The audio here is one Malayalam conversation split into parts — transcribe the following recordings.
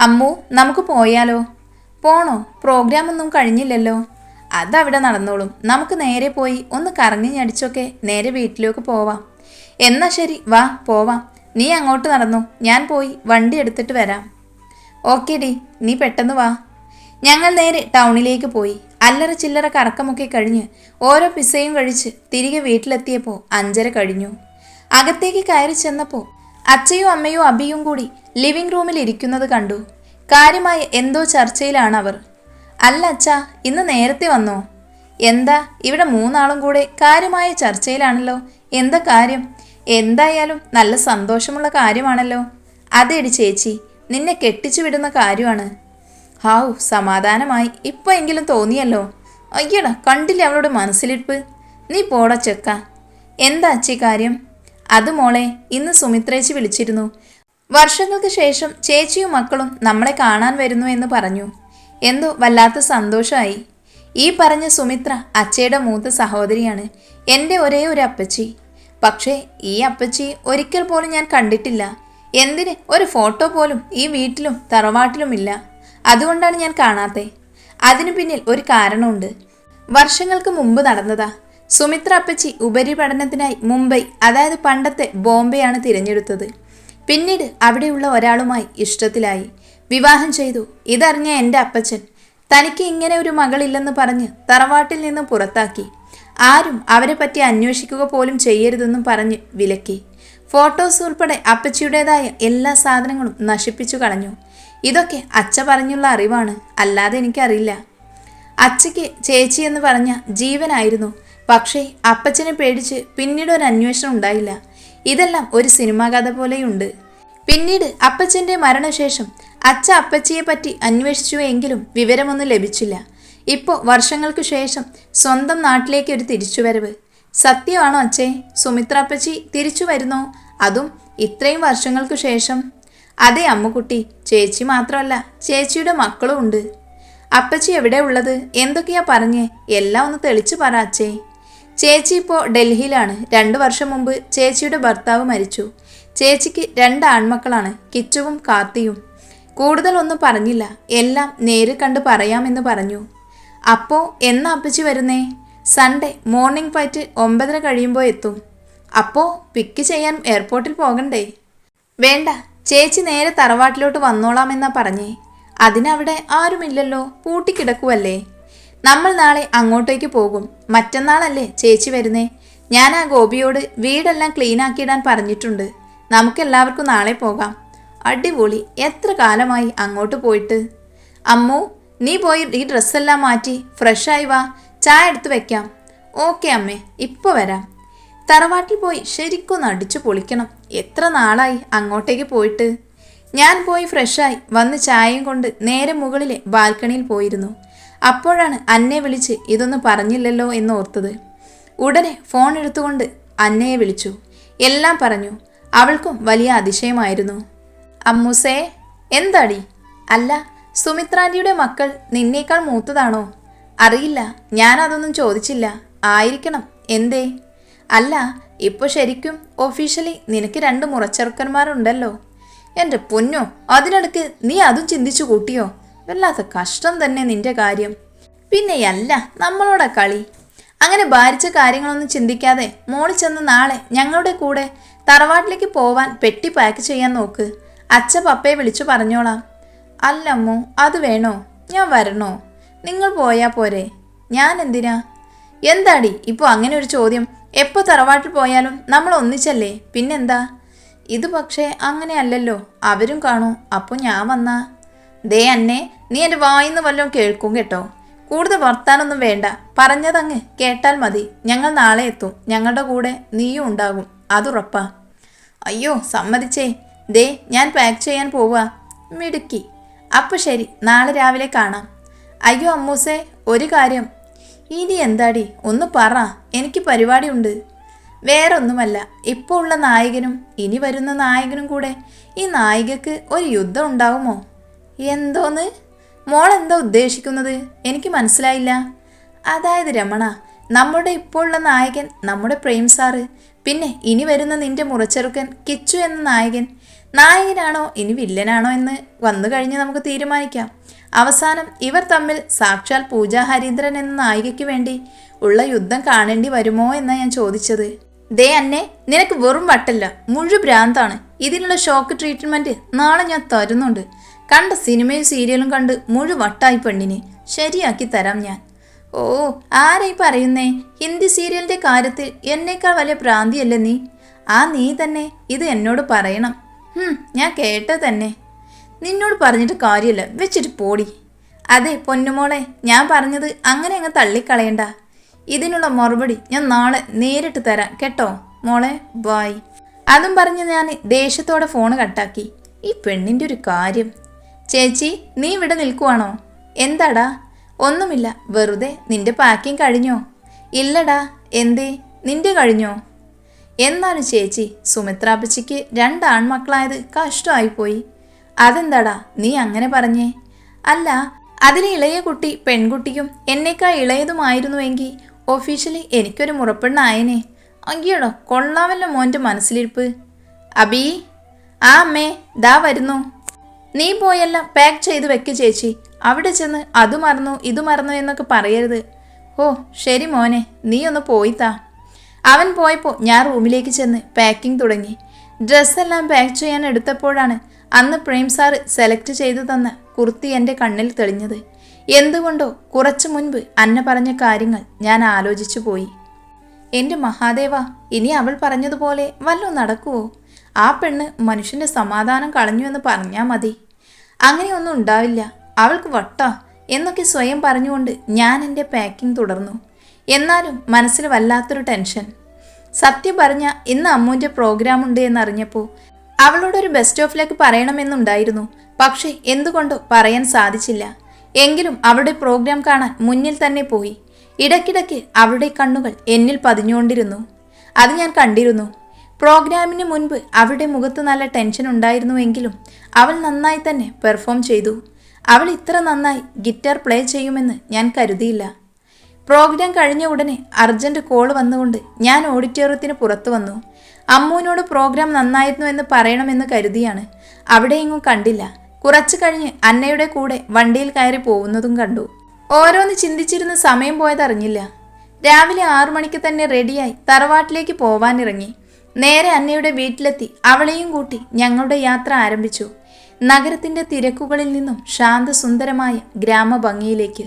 അമ്മു നമുക്ക് പോയാലോ? പോണോ? പ്രോഗ്രാം ഒന്നും കഴിഞ്ഞില്ലല്ലോ. അതവിടെ നടന്നോളും. നമുക്ക് നേരെ പോയി ഒന്ന് കറങ്ങി ഞടിച്ചൊക്കെ നേരെ വീട്ടിലേക്ക് പോവാം. എന്നാ ശരി വാ പോവാം. നീ അങ്ങോട്ട് നടന്നു. ഞാൻ പോയി വണ്ടി എടുത്തിട്ട് വരാം. ഓക്കെ ഡി നീ പെട്ടെന്ന് വാ. ഞങ്ങൾ നേരെ ടൗണിലേക്ക് പോയി. അല്ലറ ചില്ലറ കറക്കമൊക്കെ കഴിഞ്ഞ് ഓരോ പിസയും കഴിച്ച് തിരികെ വീട്ടിലെത്തിയപ്പോൾ അഞ്ചര കഴിഞ്ഞു. അകത്തേക്ക് കയറി ചെന്നപ്പോൾ അച്ഛയും അമ്മയും അബിയും കൂടി ലിവിംഗ് റൂമിൽ ഇരിക്കുന്നത് കണ്ടു. കാര്യമായി എന്തോ ചർച്ചയിലാണ് അവർ അല്ല അച്ഛ ഇന്ന് നേരത്തെ വന്നോ? എന്താ ഇവിടെ മൂന്നാളും കൂടെ കാര്യമായ ചർച്ചയിലാണല്ലോ? എന്താ കാര്യം? എന്തായാലും നല്ല സന്തോഷമുള്ള കാര്യമാണല്ലോ. അതെടി ചേച്ചി നിന്നെ കെട്ടിച്ചു വിടുന്ന കാര്യമാണ്. ഹാവു സമാധാനമായി. ഇപ്പോൾ എങ്കിലും തോന്നിയല്ലോ. അയ്യടാ കണ്ടില്ലേ അവളുടെ മനസ്സിലിരിപ്പ്? നീ പോടാ ചെക്ക. എന്താ അച്ചി കാര്യം? അത് മോളെ ഇന്ന് സുമിത്രേച്ചി വിളിച്ചിരുന്നു. വർഷങ്ങൾക്ക് ശേഷം ചേച്ചിയും മക്കളും നമ്മളെ കാണാൻ വരുന്നു എന്ന് പറഞ്ഞു. എന്തോ വല്ലാത്ത സന്തോഷമായി ഈ പറഞ്ഞ സുമിത്ര അച്ചയുടെ മൂത്ത സഹോദരിയാണ്. എന്റെ ഒരേ ഒരു അപ്പച്ചി. പക്ഷേ ഈ അപ്പച്ചി ഒരിക്കൽ പോലും ഞാൻ കണ്ടിട്ടില്ല. എന്തിന്? ഒരു ഫോട്ടോ പോലും ഈ വീട്ടിലും തറവാട്ടിലും ഇല്ല അതുകൊണ്ടാണ് ഞാൻ കാണാത്തത് അതിനു പിന്നിൽ ഒരു കാരണമുണ്ട്. വർഷങ്ങൾക്ക് മുമ്പ് നടന്നതാ. സുമിത്ര അപ്പച്ചി ഉപരിപഠനത്തിനായി മുംബൈ അതായത് പണ്ടത്തെ ബോംബെയാണ് തിരഞ്ഞെടുത്തത്. പിന്നീട് അവിടെയുള്ള ഒരാളുമായി ഇഷ്ടത്തിലായി. വിവാഹം ചെയ്തു. ഇതറിഞ്ഞ എന്റെ അപ്പച്ചൻ തനിക്ക് ഇങ്ങനെ ഒരു മകളില്ലെന്ന് പറഞ്ഞ് തറവാട്ടിൽ നിന്ന് പുറത്താക്കി. ആരും അവരെ പറ്റി അന്വേഷിക്കുക പോലും ചെയ്യരുതെന്നും പറഞ്ഞ് വിലക്കി. ഫോട്ടോസ് ഉൾപ്പെടെ അപ്പച്ചിയുടേതായ എല്ലാ സാധനങ്ങളും നശിപ്പിച്ചു കളഞ്ഞു. ഇതൊക്കെ അച്ഛ പറഞ്ഞുള്ള അറിവാണ്. അല്ലാതെ എനിക്കറിയില്ല. അച്ഛയ്ക്ക് ചേച്ചി എന്ന് പറഞ്ഞ ജീവനായിരുന്നു. പക്ഷേ അപ്പച്ചനെ പേടിച്ച് പിന്നീട് ഒരു അന്വേഷണം ഉണ്ടായില്ല. ഇതെല്ലാം ഒരു സിനിമാ കഥ പോലെയുണ്ട്. പിന്നീട് അപ്പച്ചന്റെ മരണശേഷം അച്ഛ അപ്പച്ചിയെ പറ്റി അന്വേഷിച്ചു എങ്കിലും വിവരമൊന്നും ലഭിച്ചില്ല. ഇപ്പോൾ വർഷങ്ങൾക്ക് ശേഷം സ്വന്തം നാട്ടിലേക്ക് ഒരു തിരിച്ചുവരവ്. സത്യമാണോ അച്ഛേ? സുമിത്ര അപ്പച്ചി തിരിച്ചു വരുന്നോ? അതും ഇത്രയും വർഷങ്ങൾക്ക് ശേഷം. അതെ അമ്മുക്കുട്ടി ചേച്ചി മാത്രമല്ല ചേച്ചിയുടെ മക്കളും ഉണ്ട്. അപ്പച്ചി എവിടെ ഉള്ളത്? എന്തൊക്കെയാ പറഞ്ഞേ? എല്ലാം ഒന്ന് തെളിച്ചു പറ അച്ഛേ. ചേച്ചി ഇപ്പോൾ ഡൽഹിയിലാണ്. രണ്ട് വർഷം മുമ്പ് ചേച്ചിയുടെ ഭർത്താവ് മരിച്ചു. ചേച്ചിക്ക് രണ്ട് ആൺമക്കളാണ് കിച്ചുവും കാർത്തിയും. കൂടുതലൊന്നും പറഞ്ഞില്ല. എല്ലാം നേരിൽ കണ്ട് പറയാമെന്ന് പറഞ്ഞു. അപ്പോൾ എന്നാ അപ്പച്ചി വരുന്നേ? സൺഡേ മോർണിംഗ് ഫ്ലൈറ്റ് ഒമ്പതര കഴിയുമ്പോൾ എത്തും. അപ്പോൾ പിക്ക് ചെയ്യാൻ എയർപോർട്ടിൽ പോകണ്ടേ? വേണ്ട. ചേച്ചി നേരെ തറവാട്ടിലോട്ട് വന്നോളാമെന്നാ പറഞ്ഞേ. അതിനവിടെ ആരുമില്ലല്ലോ. പൂട്ടിക്കിടക്കുവല്ലേ? നമ്മൾ നാളെ അങ്ങോട്ടേക്ക് പോകും. മറ്റന്നാളല്ലേ ചേച്ചി വരുന്നേ? ഞാൻ ആ ഗോപിയോട് വീടെല്ലാം ക്ലീൻ ആക്കിയിടാൻ പറഞ്ഞിട്ടുണ്ട്. നമുക്കെല്ലാവർക്കും നാളെ പോകാം. അടിപൊളി. എത്ര കാലമായി അങ്ങോട്ട് പോയിട്ട്? അമ്മു നീ പോയി ഈ ഡ്രസ്സെല്ലാം മാറ്റി ഫ്രഷായി വാ. ചായ എടുത്ത് വെക്കാം. ഓക്കെ അമ്മേ ഇപ്പോൾ വരാം. തറവാട്ടിൽ പോയി ശരിക്കും അടിച്ചു പൊളിക്കണം. എത്ര നാളായി അങ്ങോട്ടേക്ക് പോയിട്ട്? ഞാൻ പോയി ഫ്രഷായി വന്ന് ചായയും കൊണ്ട് നേരെ മുകളിലെ ബാൽക്കണിയിൽ പോയിരുന്നു. അപ്പോഴാണ് അന്നയെ വിളിച്ച് ഇതൊന്നും പറഞ്ഞില്ലല്ലോ എന്ന് ഓർത്തത് ഉടനെ ഫോൺ എടുത്തുകൊണ്ട് അന്നയെ വിളിച്ചു. എല്ലാം പറഞ്ഞു. അവൾക്കും വലിയ അതിശയമായിരുന്നു. അമ്മൂസേ എന്താടി? അല്ല സുമിത്രാന്റിയുടെ മക്കൾ നിന്നേക്കാൾ മൂത്തതാണോ? അറിയില്ല ഞാനതൊന്നും ചോദിച്ചില്ല. ആയിരിക്കണം. എന്തേ? അല്ല ഇപ്പോൾ ശരിക്കും ഒഫീഷ്യലി നിനക്ക് രണ്ട് മുറച്ചെറുക്കന്മാരുണ്ടല്ലോ. എന്റെ പൊന്നോ അതിനിടയ്ക്ക് നീ അതും ചിന്തിച്ചു കൂട്ടിയോ? വല്ലാത്ത കഷ്ടം തന്നെ നിന്റെ കാര്യം. പിന്നെയല്ല നമ്മളോടാ കളി. അങ്ങനെ ഭാരിച്ച കാര്യങ്ങളൊന്നും ചിന്തിക്കാതെ മോളിൽ ചെന്ന് നാളെ ഞങ്ങളുടെ കൂടെ തറവാട്ടിലേക്ക് പോവാൻ പെട്ടി പാക്ക് ചെയ്യാൻ നോക്ക്. അച്ഛ പപ്പയെ വിളിച്ചു പറഞ്ഞോളാം. അല്ലമ്മോ അത് വേണോ? ഞാൻ വരണോ? നിങ്ങൾ പോയാ പോരെ. ഞാൻ എന്തിനാ? എന്താടി ഇപ്പോൾ അങ്ങനെ ഒരു ചോദ്യം. എപ്പോൾ തറവാട്ടിൽ പോയാലും നമ്മൾ ഒന്നിച്ചല്ലേ? പിന്നെന്താ? ഇത് പക്ഷേ അങ്ങനെയല്ലല്ലോ. അവരും കാണൂ. അപ്പോൾ ഞാൻ വന്നാ? ദേ അന്നെ നീ എന്റെ വായിന്ന് വല്ലതും കേൾക്കും കേട്ടോ. കൂടുതൽ വർത്താനൊന്നും വേണ്ട. പറഞ്ഞതങ്ങ് കേട്ടാൽ മതി. ഞങ്ങൾ നാളെ എത്തും. ഞങ്ങളുടെ കൂടെ നീയും ഉണ്ടാകും. അതുറപ്പാ അയ്യോ സമ്മതിച്ചേ. ദേ ഞാൻ പാക്ക് ചെയ്യാൻ പോവുക മിടുക്കി. അപ്പോൾ ശരി നാളെ രാവിലെ കാണാം. അയ്യോ അമ്മൂസേ ഒരു കാര്യം. ഇനി എന്താടി? ഒന്ന് പറ. എനിക്ക് പരിപാടിയുണ്ട്. വേറൊന്നുമല്ല. ഇപ്പോൾ ഉള്ള നായകനും ഇനി വരുന്ന നായകനും കൂടെ ഈ നായികക്ക് ഒരു യുദ്ധം ഉണ്ടാവുമോ? എന്തോന്ന്? മോൾ എന്താ ഉദ്ദേശിക്കുന്നത്? എനിക്ക് മനസ്സിലായില്ല. അതായത് രമണ നമ്മുടെ ഇപ്പോഴുള്ള നായകൻ നമ്മുടെ പ്രേം സാറ്. പിന്നെ ഇനി വരുന്ന നിന്റെ മുറച്ചെറുക്കൻ കിച്ചു എന്ന നായകൻ. നായകനാണോ ഇനി വില്ലനാണോ എന്ന് വന്നു കഴിഞ്ഞ് നമുക്ക് തീരുമാനിക്കാം. അവസാനം ഇവർ തമ്മിൽ സാക്ഷാൽ പൂജാ ഹരീന്ദ്രൻ എന്ന നായികയ്ക്ക് വേണ്ടി ഉള്ള യുദ്ധം കാണേണ്ടി വരുമോ എന്നാ ഞാൻ ചോദിച്ചത്. ദേ അന്നെ നിനക്ക് വെറും വട്ടല്ല മുഴു ഭ്രാന്താണ് ഇതിനുള്ള ഷോക്ക് ട്രീറ്റ്മെന്റ് നാളെ ഞാൻ തരുന്നുണ്ട്. കണ്ട സിനിമയും സീരിയലും കണ്ട് മുഴുവട്ടായി പെണ്ണിനെ ശരിയാക്കി തരാം ഞാൻ. ഓ ആരായി പറയുന്നേ? ഹിന്ദി സീരിയലിന്റെ കാര്യത്തിൽ എന്നേക്കാൾ വലിയ ഭ്രാന്തിയല്ലേ നീ? ആ നീ തന്നെ ഇത് എന്നോട് പറയണം. ഞാൻ കേട്ട തന്നെ. നിന്നോട് പറഞ്ഞിട്ട് കാര്യമല്ല വെച്ചിട്ട് പോടി. അതെ പൊന്നുമോളെ ഞാൻ പറഞ്ഞത് അങ്ങനെ അങ്ങ് തള്ളിക്കളയണ്ട. ഇതിനുള്ള മറുപടി ഞാൻ നാളെ നേരിട്ട് തരാം കേട്ടോ? മോളെ ബായ് അതും പറഞ്ഞ് ഞാൻ ദേഷ്യത്തോടെ ഫോൺ കട്ടാക്കി ഈ പെണ്ണിന്റെ ഒരു കാര്യം ചേച്ചി നീ ഇവിടെ നിൽക്കുവാണോ? എന്താടാ? ഒന്നുമില്ല വെറുതെ നിന്റെ പാക്കിങ് കഴിഞ്ഞോ? ഇല്ലടാ എന്തേ? നിന്റെ കഴിഞ്ഞോ? എന്നാലും ചേച്ചി സുമിത്രാപ്പച്ചിക്ക് രണ്ട് ആൺമക്കളായത് കഷ്ടമായിപ്പോയി. അതെന്താടാ നീ അങ്ങനെ പറഞ്ഞേ? അല്ല അതിലെ ഇളയ കുട്ടി പെൺകുട്ടിയും എന്നേക്കാൾ ഇളയതുമായിരുന്നുവെങ്കിൽ ഒഫീഷ്യലി എനിക്കൊരു മുറപ്പെണ്ണായനെ. അയ്യടോ കൊള്ളാമല്ലോ മോന്റെ മനസ്സിലിരിപ്പ്. അബീ? ആ അമ്മേ ദാ വരുന്നു. നീ പോയെല്ലാം പാക്ക് ചെയ്ത് വെക്ക് ചേച്ചി. അവിടെ ചെന്ന് അത് മറന്നു ഇത് മറന്നു എന്നൊക്കെ പറയരുത്. ഓ ശരി മോനെ നീ ഒന്ന് പോയി താ. അവൻ പോയപ്പോൾ ഞാൻ റൂമിലേക്ക് ചെന്ന് പാക്കിംഗ് തുടങ്ങി. ഡ്രസ്സെല്ലാം പാക്ക് ചെയ്യാൻ എടുത്തപ്പോഴാണ് അന്ന് പ്രേം സാറ് സെലക്ട് ചെയ്തു തന്ന കുർത്തി എന്റെ കണ്ണിൽ തെളിഞ്ഞത്. എന്തുകൊണ്ടോ കുറച്ചു മുൻപ് അന്ന പറഞ്ഞ കാര്യങ്ങൾ ഞാൻ ആലോചിച്ചു പോയി. എന്റെ മഹാദേവ ഇനി അവൾ പറഞ്ഞതുപോലെ വല്ലതും നടക്കുവോ? ആ പെണ്ണ് മനുഷ്യന്റെ സമാധാനം കളഞ്ഞു എന്ന് പറഞ്ഞാൽ മതി. അങ്ങനെയൊന്നും ഉണ്ടാവില്ല. അവൾക്ക് വട്ടാ എന്നൊക്കെ സ്വയം പറഞ്ഞുകൊണ്ട് ഞാൻ എന്റെ പാക്കിംഗ് തുടർന്നു. എന്നാലും മനസ്സിൽ വല്ലാത്തൊരു ടെൻഷൻ സത്യം പറഞ്ഞ ഇന്ന് അമ്മൂന്റെ പ്രോഗ്രാം ഉണ്ട് എന്നറിഞ്ഞപ്പോൾ അവളോടൊരു ബെസ്റ്റ് ഓഫ് ലക്ക് പറയണമെന്നുണ്ടായിരുന്നു. പക്ഷേ എന്തുകൊണ്ടോ പറയാൻ സാധിച്ചില്ല. എങ്കിലും അവളുടെ പ്രോഗ്രാം കാണാൻ മുന്നിൽ തന്നെ പോയി. ഇടയ്ക്കിടയ്ക്ക് അവളുടെ കണ്ണുകൾ എന്നിൽ പതിഞ്ഞുകൊണ്ടിരുന്നു. അത് ഞാൻ കണ്ടിരുന്നു. പ്രോഗ്രാമിന് മുൻപ് അവളുടെ മുഖത്ത് നല്ല ടെൻഷൻ ഉണ്ടായിരുന്നുവെങ്കിലും അവൾ നന്നായി തന്നെ പെർഫോം ചെയ്തു. അവൾ ഇത്ര നന്നായി ഗിറ്റാർ പ്ലേ ചെയ്യുമെന്ന് ഞാൻ കരുതിയില്ല. പ്രോഗ്രാം കഴിഞ്ഞ ഉടനെ അർജന്റ് കോൾ വന്നുകൊണ്ട് ഞാൻ ഓഡിറ്റോറിയത്തിന് പുറത്തു വന്നു. അമ്മുവിനോട് പ്രോഗ്രാം നന്നായിരുന്നു എന്ന് പറയണമെന്ന് കരുതിയാണ്. അവിടെയെങ്ങും കണ്ടില്ല. കുറച്ചു കഴിഞ്ഞ് അന്നയുടെ കൂടെ വണ്ടിയിൽ കയറി പോകുന്നതും കണ്ടു. ഓരോന്ന് ചിന്തിച്ചിരുന്ന് സമയം പോയതറിഞ്ഞില്ല. രാവിലെ ആറു മണിക്ക് തന്നെ റെഡിയായി തറവാട്ടിലേക്ക് പോവാനിറങ്ങി. നേരെ അന്നയുടെ വീട്ടിലെത്തി അവളെയും കൂട്ടി ഞങ്ങളുടെ യാത്ര ആരംഭിച്ചു. നഗരത്തിന്റെ തിരക്കുകളിൽ നിന്നും ശാന്തസുന്ദരമായ ഗ്രാമഭംഗിയിലേക്ക്.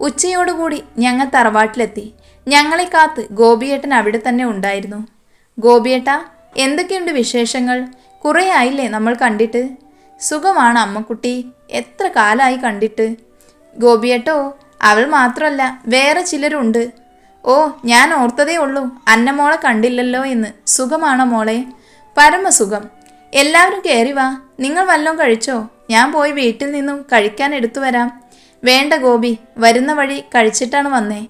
ഉച്ചയോടുകൂടി ഞങ്ങൾ തറവാട്ടിലെത്തി. ഞങ്ങളെ കാത്ത് ഗോപിയേട്ടൻ അവിടെ തന്നെ ഉണ്ടായിരുന്നു. ഗോപിയേട്ട എന്തൊക്കെയുണ്ട് വിശേഷങ്ങൾ? കുറേ ആയില്ലേ നമ്മൾ കണ്ടിട്ട്? സുഖമാണ് അമ്മക്കുട്ടി എത്ര കാലമായി കണ്ടിട്ട്? ഗോപിയേട്ടോ അവൾ മാത്രമല്ല വേറെ ചിലരുണ്ട്. ഓ ഞാൻ ഓർത്തതേ ഉള്ളൂ. അന്നമോളെ കണ്ടില്ലല്ലോ എന്ന്. സുഖമാണോ മോളെ? പരമസുഖം. എല്ലാവരും കയറി വാ. നിങ്ങൾ വല്ലതും കഴിച്ചോ? ഞാൻ പോയി വീട്ടിൽ നിന്നും കഴിക്കാൻ എടുത്തു വരാം. വേണ്ട ഗോപി വരുന്ന വഴി കഴിച്ചിട്ടാണ് വന്നേ.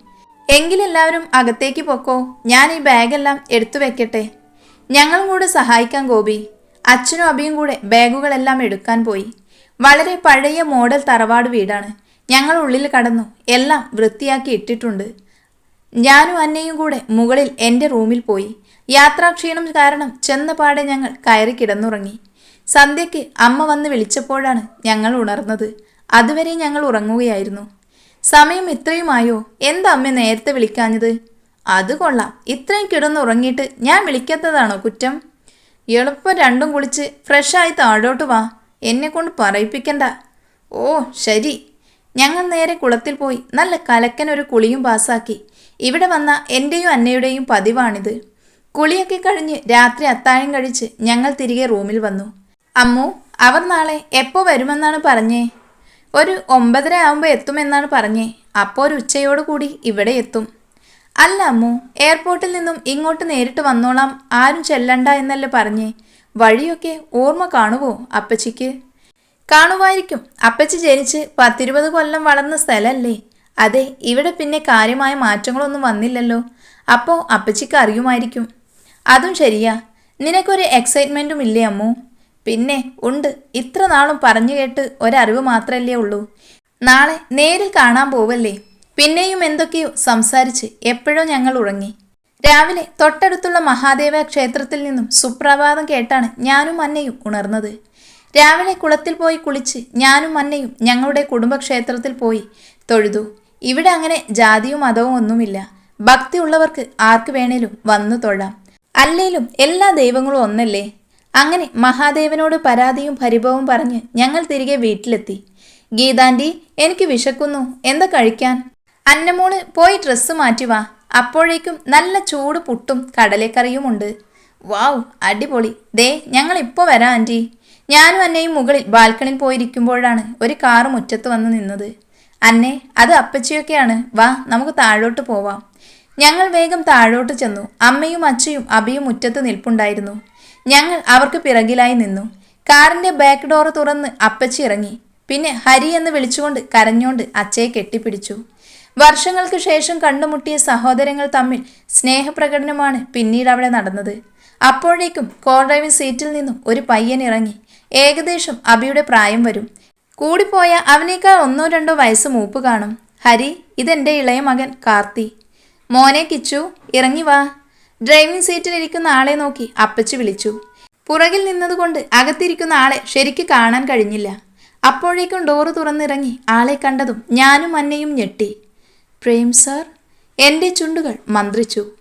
എങ്കിലെല്ലാവരും അകത്തേക്ക് പൊക്കോ. ഞാൻ ഈ ബാഗെല്ലാം എടുത്തു വെക്കട്ടെ. ഞങ്ങളും കൂടെ സഹായിക്കാം ഗോപി. അച്ഛനും അബിയും കൂടെ ബാഗുകളെല്ലാം എടുക്കാൻ പോയി. വളരെ പഴയ മോഡൽ തറവാട് വീടാണ്. ഞങ്ങൾ ഉള്ളിൽ കടന്നു. എല്ലാം വൃത്തിയാക്കി ഇട്ടിട്ടുണ്ട്. ഞാനും അന്നയും കൂടെ മുകളിൽ എന്റെ റൂമിൽ പോയി. യാത്രാക്ഷീണം കാരണം ചെന്നപാടെ ഞങ്ങൾ കയറി കിടന്നുറങ്ങി. സന്ധ്യയ്ക്ക് അമ്മ വന്ന് വിളിച്ചപ്പോഴാണ് ഞങ്ങൾ ഉണർന്നത്. അതുവരെ ഞങ്ങൾ ഉറങ്ങുകയായിരുന്നു. സമയം ഇത്രയുമായോ? എന്താ അമ്മ നേരത്തെ വിളിക്കാഞ്ഞത്? അത് കൊള്ളാം. ഇത്രയും കിടന്നുറങ്ങിയിട്ട് ഞാൻ വിളിക്കാത്തതാണോ കുറ്റം? എളുപ്പം രണ്ടും കുളിച്ച് ഫ്രഷായി താഴോട്ട് വാ. എന്നെ കൊണ്ട് പറയിപ്പിക്കണ്ട. ഓ ശരി. ഞങ്ങൾ നേരെ കുളത്തിൽ പോയി. നല്ല കലക്കൻ ഒരു കുളിയും പാസാക്കി. ഇവിടെ വന്ന എന്റെയും അന്നയുടെയും പതിവാണിത്. കുളിയൊക്കെ കഴിഞ്ഞ് രാത്രി അത്താഴം കഴിച്ച് ഞങ്ങൾ തിരികെ റൂമിൽ വന്നു. അമ്മു അവർ നാളെ എപ്പോൾ വരുമെന്നാണ് പറഞ്ഞേ? ഒരു ഒമ്പതര ആവുമ്പോൾ എത്തുമെന്നാണ് പറഞ്ഞേ. അപ്പോൾ ഒരു ഉച്ചയോട് കൂടി ഇവിടെ എത്തും. അല്ല അമ്മു എയർപോർട്ടിൽ നിന്നും ഇങ്ങോട്ട് നേരിട്ട് വന്നോളാം. ആരും ചെല്ലണ്ട എന്നല്ലേ പറഞ്ഞേ. വഴിയൊക്കെ ഓർമ്മ കാണുവോ അപ്പച്ചിക്ക്? കാണുമായിരിക്കും. അപ്പച്ചി ജനിച്ച് പത്തിരുപത് കൊല്ലം വളർന്ന സ്ഥലമല്ലേ അതെ ഇവിടെ പിന്നെ കാര്യമായ മാറ്റങ്ങളൊന്നും വന്നില്ലല്ലോ. അപ്പോൾ അപ്പച്ചിക്ക് അറിയുമായിരിക്കും. അതും ശരിയാ. നിനക്കൊരു എക്സൈറ്റ്മെന്റും ഇല്ലേ അമ്മു? പിന്നെ ഉണ്ട്. ഇത്ര നാളും പറഞ്ഞു കേട്ട് ഒരറിവ് മാത്രമല്ലേ ഉള്ളൂ. നാളെ നേരിൽ കാണാൻ പോവല്ലേ? പിന്നെയും എന്തൊക്കെയോ സംസാരിച്ച് എപ്പോഴോ ഞങ്ങൾ ഉറങ്ങി. രാവിലെ തൊട്ടടുത്തുള്ള മഹാദേവ ക്ഷേത്രത്തിൽ നിന്നും സുപ്രഭാതം കേട്ടാണ് ഞാനും അന്നയും ഉണർന്നത്. രാവിലെ കുളത്തിൽ പോയി കുളിച്ച് ഞാനും അന്നയും ഞങ്ങളുടെ കുടുംബക്ഷേത്രത്തിൽ പോയി തൊഴുതു. ഇവിടെ അങ്ങനെ ജാതിയും മതവും ഒന്നുമില്ല. ഭക്തിയുള്ളവർക്ക് ആർക്ക് വേണേലും വന്നു തൊഴാം. അല്ലേലും എല്ലാ ദൈവങ്ങളും ഒന്നല്ലേ? അങ്ങനെ മഹാദേവനോട് പരാതിയും പരിഭവവും പറഞ്ഞ് ഞങ്ങൾ തിരികെ വീട്ടിലെത്തി. ഗീതാന്റി എനിക്ക് വിശക്കുന്നു. എന്താ കഴിക്കാൻ? അന്നമോൾ പോയി ഡ്രസ്സ് മാറ്റി വാ. അപ്പോഴേക്കും നല്ല ചൂട് പുട്ടും കടലക്കറിയുമുണ്ട് വാവ് അടിപൊളി. ദേ ഞങ്ങൾ ഇപ്പോൾ വരാം ആന്റി ഞാനും അന്നയും മുകളിൽ ബാൽക്കണിയിൽ പോയിരിക്കുമ്പോഴാണ് ഒരു കാറ് മുറ്റത്ത് വന്ന് നിന്നത്. അന്നെ അത് അപ്പച്ചിയൊക്കെയാണ്. വാ നമുക്ക് താഴോട്ട് പോവാം. ഞങ്ങൾ വേഗം താഴോട്ട് ചെന്നു. അമ്മയും അച്ഛയും അബിയും മുറ്റത്ത് നിൽപ്പുണ്ടായിരുന്നു. ഞങ്ങൾ അവർക്ക് പിറകിലായി നിന്നു. കാറിന്റെ ബാക്ക് ഡോർ തുറന്ന് അപ്പച്ചി ഇറങ്ങി. പിന്നെ ഹരി എന്ന് വിളിച്ചുകൊണ്ട് കരഞ്ഞോണ്ട് അച്ചയെ കെട്ടിപ്പിടിച്ചു. വർഷങ്ങൾക്ക് ശേഷം കണ്ടുമുട്ടിയ സഹോദരങ്ങൾ തമ്മിൽ സ്നേഹപ്രകടനമാണ് പിന്നീട് അവിടെ നടന്നത്. അപ്പോഴേക്കും കോർ ഡ്രൈവിംഗ് സീറ്റിൽ നിന്നും ഒരു പയ്യൻ ഇറങ്ങി. ഏകദേശം അബിയുടെ പ്രായം വരും. കൂടിപ്പോയ അവനേക്കാൾ ഒന്നോ രണ്ടോ വയസ്സ് മൂപ്പ് കാണും. ഹരി ഇതെന്റെ ഇളയ മകൻ കാർത്തി. മോനെ കിച്ചു ഇറങ്ങി വാ. ഡ്രൈവിംഗ് സീറ്റിലിരിക്കുന്ന ആളെ നോക്കി അപ്പച്ചു വിളിച്ചു. പുറകിൽ നിന്നതുകൊണ്ട് അകത്തിരിക്കുന്ന ആളെ ശരിക്ക് കാണാൻ കഴിഞ്ഞില്ല. അപ്പോഴേക്കും ഡോറ് തുറന്നിറങ്ങി ആളെ കണ്ടതും ഞാനും അന്നയും ഞെട്ടി. പ്രേം സാർ എന്റെ ചുണ്ടുകൾ മന്ത്രിച്ചു.